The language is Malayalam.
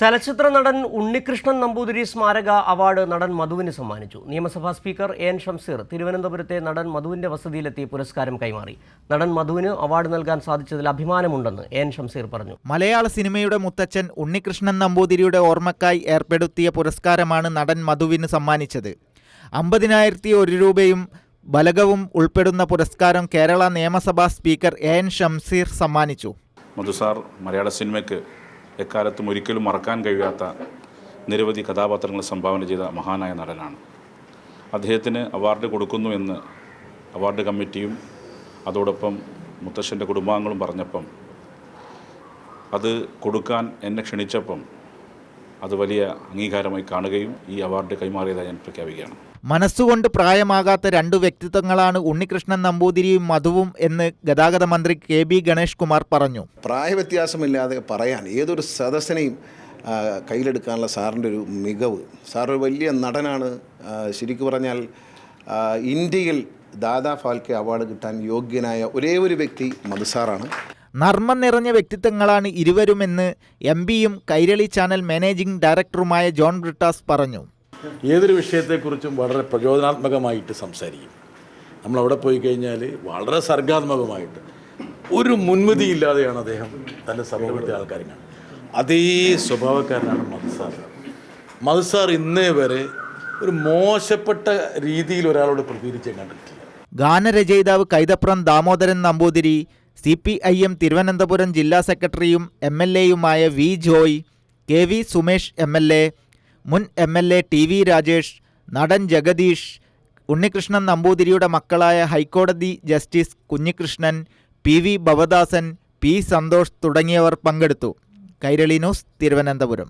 ചലച്ചിത്ര നടൻ ഉണ്ണികൃഷ്ണൻ നമ്പൂതിരി സ്മാരക അവാർഡ് നടൻ മധുവിന് സമ്മാനിച്ചു. നിയമസഭാ സ്പീക്കർ എ എൻ ഷംസീർ തിരുവനന്തപുരത്തെ നടൻ മധുവിന്റെ വസതിയിലെത്തി പുരസ്കാരം കൈമാറി. നടൻ മധുവിന് അവാർഡ് നൽകാൻ സാധിച്ചതിൽ അഭിമാനമുണ്ടെന്ന് എ എൻ ഷംസീർ പറഞ്ഞു. മലയാള സിനിമയുടെ മുത്തച്ഛൻ ഉണ്ണികൃഷ്ണൻ നമ്പൂതിരിയുടെ ഓർമ്മക്കായി ഏർപ്പെടുത്തിയ പുരസ്കാരമാണ് നടൻ മധുവിന് സമ്മാനിച്ചത്. അമ്പതിനായിരത്തി ഒരു രൂപയും ബലകവും ഉൾപ്പെടുന്ന പുരസ്കാരം കേരള നിയമസഭാ സ്പീക്കർ എ എൻ ഷംസീർ സമ്മാനിച്ചു. മധുസാർ മലയാള സിനിമയ്ക്ക് എക്കാലത്തും ഒരിക്കലും മറക്കാൻ കഴിയാത്ത നിരവധി കഥാപാത്രങ്ങൾ സംഭാവന ചെയ്ത മഹാനായ നടനാണ്. അദ്ദേഹത്തിന് അവാർഡ് കൊടുക്കുന്നു എന്ന് അവാർഡ് കമ്മിറ്റിയും അതോടൊപ്പം മുത്തശ്ശന്റെ കുടുംബാംഗങ്ങളും പറഞ്ഞപ്പം അത് കൊടുക്കാൻ എന്നെ ക്ഷണിച്ചപ്പം അത് വലിയ അംഗീകാരമായി കാണുകയും ഈ അവാർഡ് കൈമാറിയതായി ഞാൻ പ്രഖ്യാപിക്കുകയാണ്. മനസ്സുകൊണ്ട് പ്രായമാകാത്ത രണ്ടു വ്യക്തിത്വങ്ങളാണ് ഉണ്ണികൃഷ്ണൻ നമ്പൂതിരിയും മധുവും എന്ന് ഗതാഗത മന്ത്രി കെ ബി ഗണേഷ് കുമാർ പറഞ്ഞു. പ്രായവ്യത്യാസമില്ലാതെ പറയാൻ ഏതൊരു സദസ്സിനെയും കയ്യിലെടുക്കാനുള്ള സാറിന്റെ ഒരു മികവ്. സാർ ഒരു വലിയ നടനാണ്. ശരിക്കു പറഞ്ഞാൽ ഇന്ത്യയിൽ ദാദാ ഫാൽക്കെ അവാർഡ് കിട്ടാൻ യോഗ്യനായ ഒരേ ഒരു വ്യക്തി മധുസാറാണ് നർമ്മം നിറഞ്ഞ വ്യക്തിത്വങ്ങളാണ് ഇരുവരുമെന്ന് എം പിയും കൈരളി ചാനൽ മാനേജിംഗ് ഡയറക്ടറുമായ ജോൺ ബ്രിട്ടാസ് പറഞ്ഞു. ഏതൊരു വിഷയത്തെക്കുറിച്ചും വളരെ പ്രചോദനാത്മകമായിട്ട് സംസാരിക്കും. നമ്മൾ അവിടെ പോയി കഴിഞ്ഞാൽ വളരെ സർഗാത്മകമായിട്ട് ഒരു മുൻവിധിയില്ലാതെയാണ് അദ്ദേഹം തന്റെ സമൂഹത്തെ ആൾക്കാരെ അതേ സ്വഭാവക്കാരനാണ് മധുസാർ മധുസാർ ഇന്നേ വരെ ഒരു മോശപ്പെട്ട രീതിയിൽ ഒരാളോട് പ്രതികരിച്ചേ കണ്ടിട്ടില്ല ഗാനരചയിതാവ് Kaithapram Damodaran Namboothiri C P I M Thiruvananthapuram ജില്ലാ സെക്രട്ടറിയും M L എയുമായ V Joy K V Sumesh M L A മുൻ M L A T V Rajesh നടൻ ജഗദീഷ് ഉണ്ണികൃഷ്ണൻ നമ്പൂതിരിയുടെ മക്കളായ ഹൈക്കോടതി justice Kunhikrishnan P V Bhavadasan P Santhosh തുടങ്ങിയവർ പങ്കെടുത്തു. കൈരളി ന്യൂസ് തിരുവനന്തപുരം.